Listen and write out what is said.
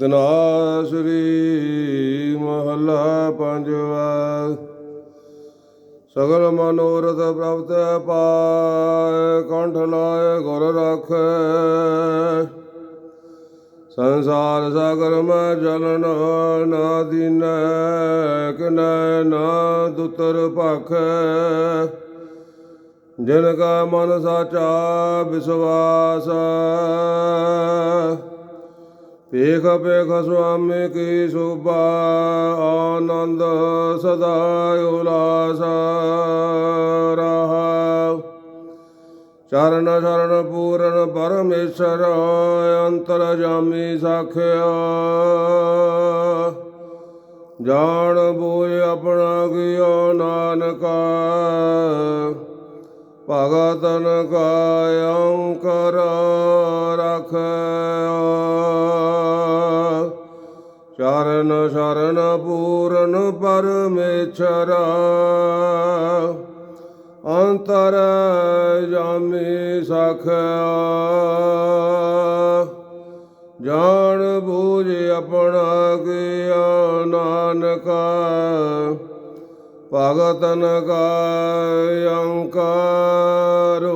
ਤਨਾਸਰੀ ਮਹਲਾ ਪੰਜਵਾ। ਸਗਲ ਮਨੋਰਥ ਪ੍ਰਭਤ ਪਾਇ, ਕੰਠ ਲਾਇ, ਗੁਰ ਰਾਖੈ। ਸੰਸਾਰ ਸਾਗਰ ਮੈਂ ਜਲਨ ਨਾ ਦੀਨੈ, ਕਿਨੈ, ਨਾ ਦੁਤਰ ਭਖ। ਜਿਨ ਕਾ ਮਨ ਸਾਚਾ ਵਿਸਵਾਸ ਪੇਖ ਪੇਖ ਸੁਆਮੀ ਕੀ ਸੁਭਾ, ਆਨੰਦ ਸਦਾ ਉਲਾਸ ਰਹਾ। ਚਰਨ ਸ਼ਰਨ ਪੂਰਨ ਪਰਮੇਸ਼ਰ ਅੰਤਰ ਜਾਮੀ ਸਾਖਿਆ। ਜਾਣ ਬੋਝ ਆਪਣਾ ਗਿਓ ਨਾਨਕਾ। ਭਗਤਨ ਕਾ ਅੰਕਰ। ਚਰਨ ਸ਼ਰਨ ਪੂਰਨ ਪਰਮੇਸ਼ਰ। ਅੰਤਰ ਜਾਮੀ ਸਖਿਆ। ਜਾਣ ਬੂਝ ਆਪਣਾ ਗਿਆ ਨਾਨਕਾ। ਭਗਤਨ ਕਾ ਅੰਕਾਰੋ